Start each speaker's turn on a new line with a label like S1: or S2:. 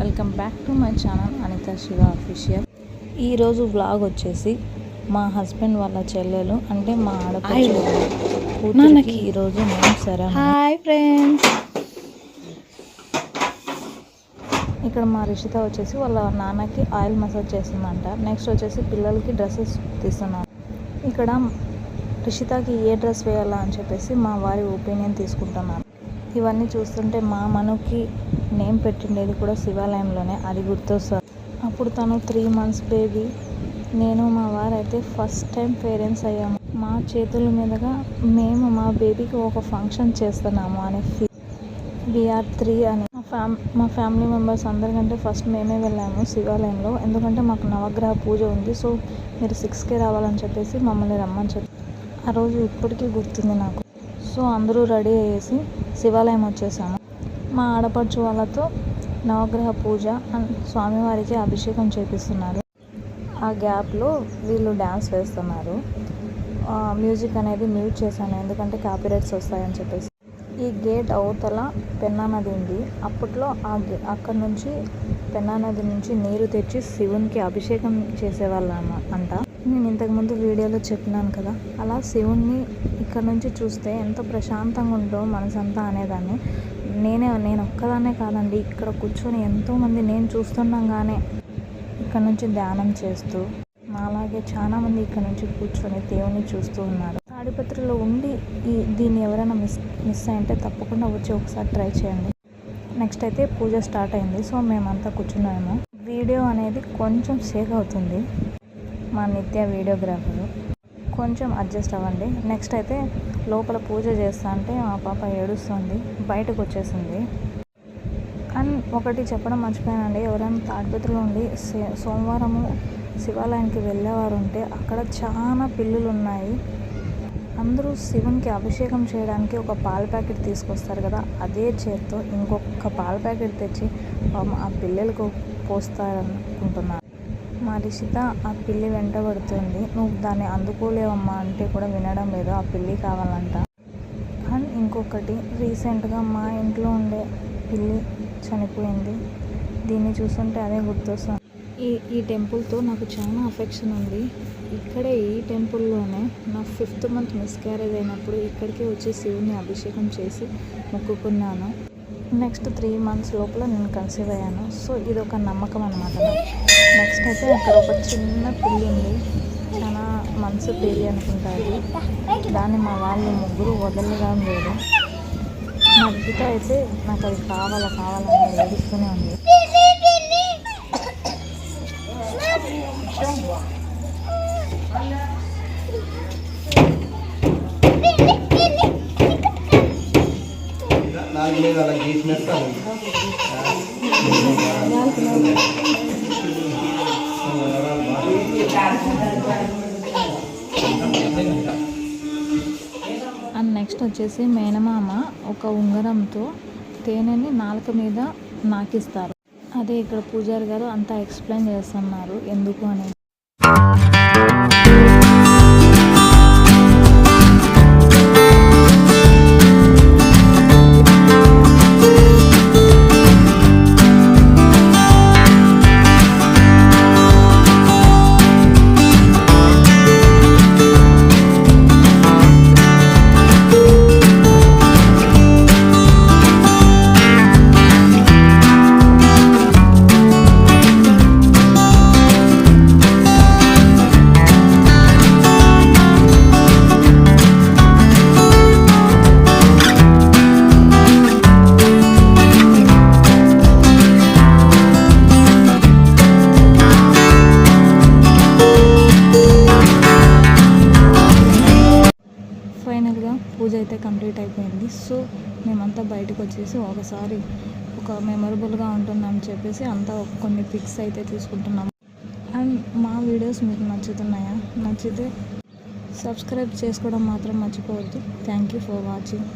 S1: Welcome back to my channel Anitha Siva official ఈరోజు vlog వచ్చేసి మా హస్బెండ్ వాళ్ళ చెల్లెలు అంటే మా ఆడపడుచు కూతురికి ఈరోజు మేము సరే హాయ్ ఫ్రెండ్స్. ఇక్కడ మా రిషిత వచ్చేసి వాళ్ళ నాన్నకి ఆయిల్ మసాజ్ చేస్తుందంట. నెక్స్ట్ వచ్చేసి పిల్లలకి డ్రెస్సెస్ తీస్తున్నాం. ఇక్కడ రిషితకి ఏ డ్రెస్ వేయాలా అని చెప్పేసి మా వారి ఒపీనియన్ తీసుకుంటున్నాను ఇవన్నీ చూస్తుంటే మా మనకి నేమ్ పెట్టిండేది కూడా శివాలయంలోనే అది గుర్తొస్తుంది అప్పుడు తను త్రీ మంత్స్ బేబీ నేను మా వారైతే ఫస్ట్ టైం పేరెంట్స్ అయ్యాము. మా చేతుల మీదుగా మేము మా బేబీకి ఒక ఫంక్షన్ చేస్తున్నాము అనే ఫీ విఆర్ త్రీ అని. మా ఫ్యామ్ మా ఫ్యామిలీ మెంబర్స్ అందరికంటే ఫస్ట్ మేమే వెళ్ళాము శివాలయంలో. ఎందుకంటే మాకు నవగ్రహ పూజ ఉంది. సో మీరు సిక్స్కే రావాలని చెప్పేసి మమ్మల్ని రమ్మని చెప్పి ఆ రోజు ఇప్పటికీ గుర్తుంది నాకు. సో అందరూ రెడీ అయ్యేసి శివాలయం వచ్చేసాము. మా ఆడపడుచు వాళ్ళతో నవగ్రహ పూజ అండ్ స్వామివారికి అభిషేకం చేపిస్తున్నారు. ఆ గ్యాప్లో వీళ్ళు డ్యాన్స్ వేస్తున్నారు. మ్యూజిక్ అనేది మ్యూట్ చేశాను. ఎందుకంటే కాపీరైట్స్ వస్తాయని చెప్పేసి. ఈ గేట్ అవతల పెన్నా నది ఉంది. అప్పట్లో ఆ గే అక్కడ నుంచి పెన్నా నది నుంచి నీరు తెచ్చి శివునికి అభిషేకం చేసేవాళ్ళు అంట నేను ఇంతకుముందు వీడియోలో చెప్పినాను కదా అలా శివుణ్ణి ఇక్కడ నుంచి చూస్తే ఎంత ప్రశాంతంగా ఉందో మనసంతా అనేదాన్ని. నేనే నేను ఒక్కదాన్నే కాదండి ఇక్కడ కూర్చొని ఎంతోమంది నేను చూస్తుండగానే ఇక్కడ నుంచి ధ్యానం చేస్తూ అలాగే చాలా మంది ఇక్కడ నుంచి కూర్చొని దేవుని చూస్తూ ఉన్నారు. తాడిపత్రిలో ఉండి ఈ దీన్ని ఎవరైనా మిస్ మిస్ అయింటే తప్పకుండా వచ్చి ఒకసారి ట్రై చేయండి. నెక్స్ట్ అయితే పూజ స్టార్ట్ అయింది సో మేమంతా కూర్చున్నాము. వీడియో అనేది కొంచెం సేక్ అవుతుంది. మా నిత్య వీడియోగ్రాఫరు. కొంచెం అడ్జస్ట్ అవ్వండి. నెక్స్ట్ అయితే లోపల పూజ చేస్తా అంటే మా పాప ఏడుస్తుంది. బయటకు వచ్చేసింది. అండ్ ఒకటి చెప్పడం మర్చిపోయానండి. ఎవరైనా తాడిపత్రిలో ఉండి సోమవారము శివాలయానికి వెళ్ళేవారు ఉంటే అక్కడ చాలా పిల్లులు ఉన్నాయి అందరూ శివునికి అభిషేకం చేయడానికి ఒక పాల ప్యాకెట్ తీసుకొస్తారు కదా అదే చేత్తో ఇంకొక పాల ప్యాకెట్ తెచ్చి పాపం ఆ పిల్లలకు పోస్తారనుకుంటున్నాను. మా రిషిత ఆ పిల్లి వెంటబడుతుంది నువ్వు దాన్ని అందుకోలేవమ్మా అంటే కూడా వినడం లేదు. ఆ పిల్లి కావాలంట. అండ్ ఇంకొకటి రీసెంట్గా మా ఇంట్లో ఉండే పిల్లి చనిపోయింది. దీన్ని చూస్తుంటే అదే గుర్తొస్తుంది. ఈ ఈ టెంపుల్తో నాకు చాలా అఫెక్షన్ ఉంది. ఇక్కడే ఈ టెంపుల్లోనే నా ఫిఫ్త్ మంత్ మిస్క్యారేజ్ అయినప్పుడు ఇక్కడికి వచ్చి శివుని అభిషేకం చేసి మొక్కుకున్నాను. నెక్స్ట్ త్రీ మంత్స్ లోపల నేను కన్సీవ్ అయ్యాను. సో ఇది ఒక నమ్మకం అనమాట నెక్స్ట్ అయితే అక్కడ ఒక చిన్న పిల్లి ఉంది. చాలా మనసు పిల్లి అనుకుంటారు దాన్ని మా వాళ్ళు ముగ్గురు వదలడం లేదు. మా గీత అయితే నాకు అది కావాలా కావాలని ఏడుస్తూనే ఉంది.
S2: నాలుగు మీద అలా గీసినట్టు
S1: అండ్ నెక్స్ట్ వచ్చేసి మేనమామ ఒక ఉంగరంతో తేనెని నాలుక మీద నాకిస్తారు. అదే ఇక్కడ పూజారి గారు అంతా ఎక్స్ప్లెయిన్ చేస్తున్నారు ఎందుకు అనేది. పూజ అయితే కంప్లీట్ అయిపోయింది. సో మేమంతా బయటకు వచ్చేసి ఒకసారి ఒక మెమరబుల్గా ఉంటుందని చెప్పేసి అంతా కొన్ని పిక్స్ అయితే తీసుకుంటున్నాము అండ్ మా వీడియోస్ మీకు నచ్చుతున్నాయా? నచ్చితే సబ్స్క్రైబ్ చేసుకోవడం మాత్రం మర్చిపోవద్దు. Thank you for watching.